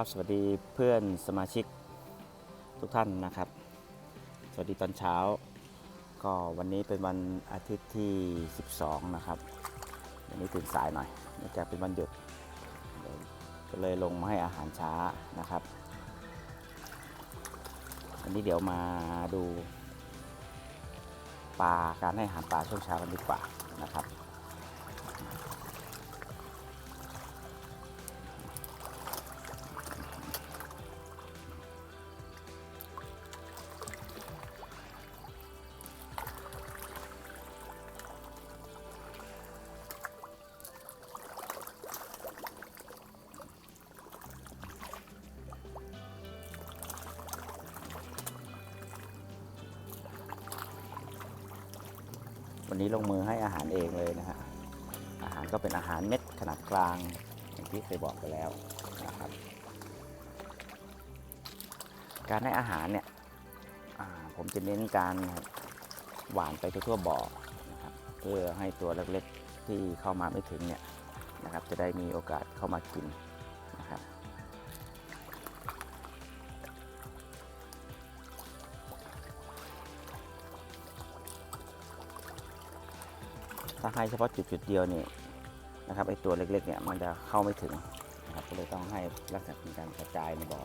ครับสวัสดีเพื่อนสมาชิกทุกท่านนะครับ สวัสดีตอนเช้า ก็วันนี้เป็นวันอาทิตย์ที่ 12 นะครับ วันนี้ตื่นสายหน่อยเนื่องจากเป็นวันหยุด ก็เลยลงมาให้อาหารช้านะครับ วันนี้เดี๋ยวมาดูปลาการให้อาหารปลาช่วงเช้ากันดีกว่านะครับ วันนี้ลงมือให้อาหารเองเลยนะฮะอาหารก็เป็นอาหารเม็ดขนาดกลางอย่างที่เคยบอกไปแล้วนะครับ การให้อาหารเนี่ยผมจะเน้นการหวานไปทั่วๆบ่อนะครับเพื่อให้ตัวเล็กๆที่เข้ามาไม่ถึงเนี่ยนะครับจะได้มีโอกาสเข้ามากิน ถ้าให้เฉพาะจุดจุดๆเดียวเนี่ยนะครับไอตัวเล็กๆเนี่ยมันจะเข้าไม่ถึงนะครับก็เลยต้องให้ลักษณะเป็นการกระจายในบ่อ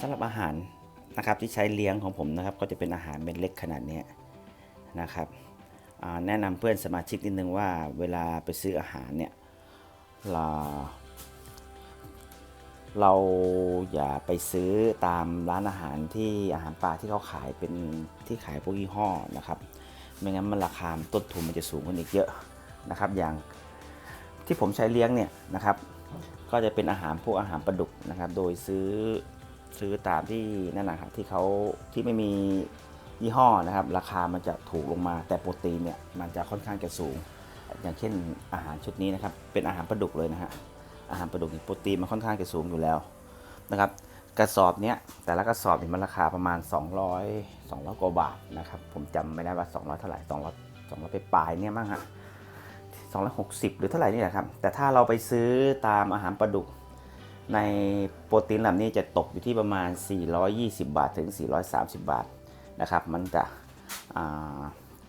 สำหรับอาหารนะครับที่ใช้เลี้ยงของผมนะครับ ก็จะเป็นอาหารเม็ดเล็กขนาดนี้นะครับแนะนำเพื่อนสมาชิกนิดนึงว่าเวลาไปซื้ออาหารเนี่ยเราเราอย่าไปซื้อตามร้านอาหารที่อาหารป่าที่เขาขายเป็นที่ขายพวกยี่ห้อนะครับ ไม่งั้นมันราคาต้นทุนมันจะสูงกว่านี้เยอะนะครับ อย่างที่ผมใช้เลี้ยงเนี่ยนะครับ ก็จะเป็นอาหารพวกอาหารปลาดุกนะครับ โดยซื้อ ซื้อตามที่นั่นนะครับที่เขาที่ไม่มียี่ห้อนะครับ ราคามันจะถูกลงมา แต่โปรตีนเนี่ยมันจะค่อนข้างจะสูง อย่างเช่นอาหารชุดนี้นะครับ เป็นอาหารปลาดุกเลยนะฮะอาหารปลาดุกโปรตีนมันค่อนข้างจะสูงอยู่แล้วนะครับ กระสอบเนี้ยแต่ละกระสอบนี่มันราคาประมาณ 200 200กว่าบาทนะครับ ผมจำไม่ได้ว่า 200 เท่าไหร่200 200ไปปลายเนี่ยมั้งฮะ260 หรือเท่าไหร่นี่แหละครับ แต่ถ้าเราไปซื้อตามอาหารปลาดุก ในโปรตีนเหล่านี้จะตกอยู่ที่ประมาณ 420 บาทถึง 430 บาทนะครับ มันจะ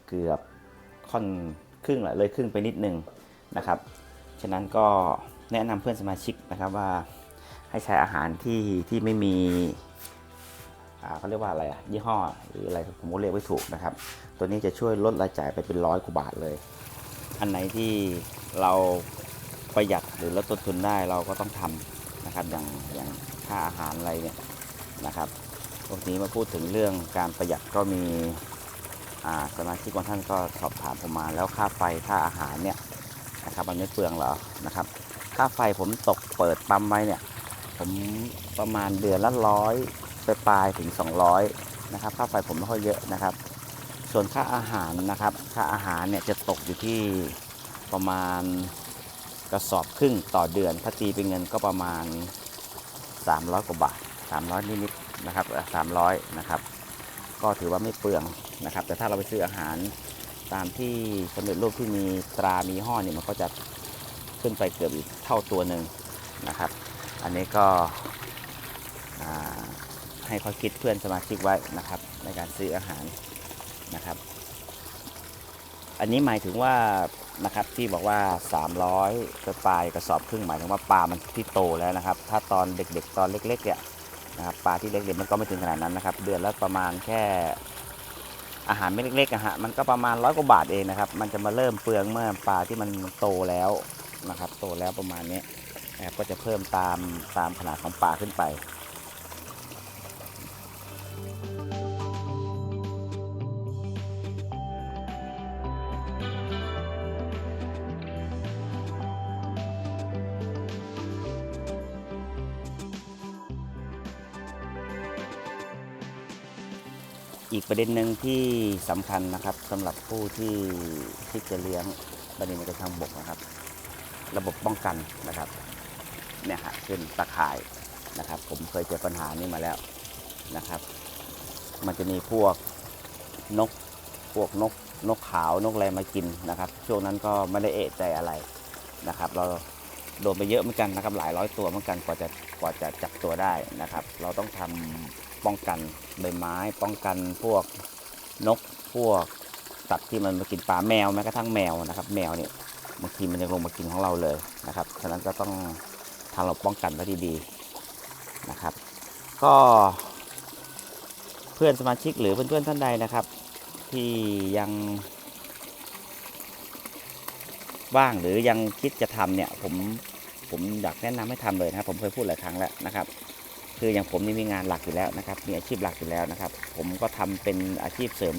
เกือบค่อนครึ่งละเลยครึ่งไปนิดนึงนะครับ ฉะนั้นก็แนะนำเพื่อนสมาชิกนะครับว่าให้ใช้อาหารที่ที่ไม่มีเขาเรียกว่าอะไรอะยี่ห้อหรืออะไรผมก็เรียกไม่ถูกนะครับ ตัวนี้จะช่วยลดรายจ่ายไปเป็นร้อยกว่าบาทเลย อันไหนที่เราประหยัดหรือลดต้นทุนได้เราก็ต้องทำ นะครับอย่างอย่างค่าอาหารอะไรเนี่ยนะครับวันนี้มาพูดถึงเรื่องการประหยัดก็มีสมาชิกบางท่านก็สอบถามผมมาแล้วค่าไฟค่าอาหารเนี่ยนะครับมันไม่เปลืองเหรอนะครับ ค่าไฟผมตกเปิดปั๊มไว้เนี่ยผมประมาณเดือนละร้อยไปปลายถึง 200นะครับค่าไฟผมไม่ค่อยเยอะนะครับ ส่วนค่าอาหารนะครับ ค่าอาหารเนี่ยจะตกอยู่ที่ประมาณ กระสอบครึ่งต่อเดือน ถ้าตีเป็นเงินก็ประมาณ 300 กว่าบาท 300 นิดๆนะครับ 300 นะครับ ก็ถือว่าไม่เปลืองนะครับ แต่ถ้าเราไปซื้ออาหารตามที่สำเร็จรูปที่มีตรา มียี่ห้อเนี่ยมันก็จะขึ้นไปเกือบอีกเท่าตัวหนึ่งนะครับ อันนี้ก็ให้ข้อคิดเพื่อนสมาชิกไว้นะครับ ในการซื้ออาหารนะครับ อันนี้หมายถึงว่านะครับที่บอกว่า 300ไปปลายกระสอบครึ่งหมายถึงว่าปลามันที่โตแล้วนะครับ ถ้าตอนเด็กๆ ตอนเล็กๆเนี่ยนะครับปลาที่เล็กๆมันก็ไม่ถึงขนาดนั้นนะครับ เดือนละประมาณแค่อาหารไม่เล็กๆอะฮะมันก็ประมาณร้อยกว่าบาทเองนะครับ มันจะมาเริ่มเปลืองเมื่อปลาที่มันโตแล้วนะครับ โตแล้วประมาณนี้นะครับก็จะเพิ่มตามตามขนาดของปลาขึ้นไป อีกประเด็นหนึ่งที่สำคัญนะครับสำหรับผู้ที่ที่จะเลี้ยงปลานิลในกระชังบกนะครับ ระบบป้องกันนะครับเนี่ยฮะขึ้นตะข่ายนะครับ ผมเคยเจอปัญหานี้มาแล้วนะครับ มันจะมีพวกนกพวกนกนกขาวนกอะไรมากินนะครับ ช่วงนั้นก็ไม่ได้เอะใจอะไรนะครับ เราโดนไปเยอะเหมือนกันนะครับ หลายร้อยตัวเหมือนกันกว่าจะกว่าจะจับตัวได้นะครับ เราต้องทำ ป้องกันใบไม้ ป้องกันพวกนกพวกสัตว์ที่มันมากินปลาแมวแม้กระทั่งแมวนะครับ แมวเนี่ยบางทีมันจะลงมากินของเราเลยนะครับฉะนั้นก็ต้องทำเราป้องกันไว้ดีๆนะครับ ก็เพื่อนสมาชิกหรือเพื่อนๆท่านใดนะครับ ที่ยังว่างหรือยังคิดจะทำเนี่ยผมผมอยากแนะนำให้ทำเลยนะครับ ผมเคยพูดหลายครั้งแล้วนะครับ คืออย่างผมนี่มีงานหลักอยู่แล้วนะครับ มีอาชีพหลักอยู่แล้วนะครับ ผมก็ทำเป็นอาชีพเสริม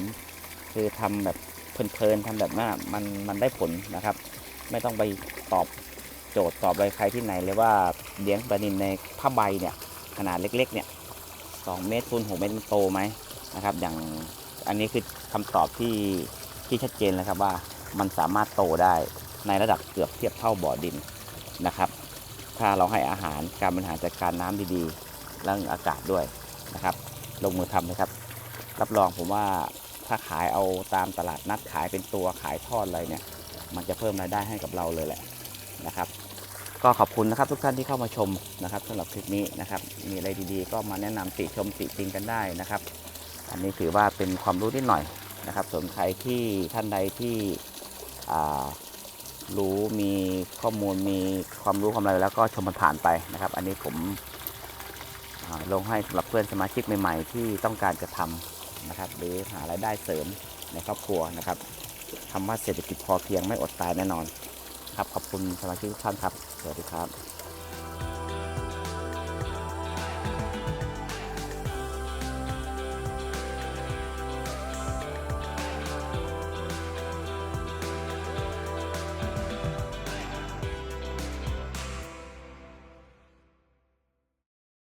คือทำแบบเพลินๆทำแบบว่ามันมันได้ผลนะครับ ไม่ต้องไปตอบโจทย์ตอบอะไรใครที่ไหนเลยว่าเลี้ยงปลานิลในผ้าใบเนี่ยขนาดเล็กๆเนี่ยสองเมตรคูณหกเมตรมันโตไหมนะครับ อย่างอันนี้คือคำตอบที่ที่ชัดเจนเลยครับว่ามันสามารถโตได้ในระดับเกือบเทียบเท่าบ่อดินนะครับ ถ้าเราให้อาหารการบริหารจัดการน้ำดีๆ เรื่องอากาศด้วยนะครับ ลงมือทำนะครับ รับรองผมว่าถ้าขายเอาตามตลาดนัดขายเป็นตัวขายทอดอะไรเนี่ย มันจะเพิ่มรายได้ให้กับเราเลยแหละนะครับ ก็ขอบคุณนะครับทุกท่านที่เข้ามาชมนะครับสำหรับคลิปนี้นะครับ มีอะไรดีๆ ก็มาแนะนำติชมติจริงกันได้นะครับ อันนี้ถือว่าเป็นความรู้นิดหน่อยนะครับส่วนใครที่ท่านใดที่รู้มีข้อมูลมีความรู้ความอะไรแล้วก็ชมมันผ่านไปนะครับ อันนี้ผม ลงให้สำหรับเพื่อนสมาชิกใหม่ ๆ ที่ต้องการจะทำนะครับ หรือหารายได้เสริมในครอบครัวนะครับคำว่าเศรษฐกิจพอเพียงไม่อดตายแน่นอน ครับขอบคุณสมาชิกทุกท่านครับ สวัสดีครับ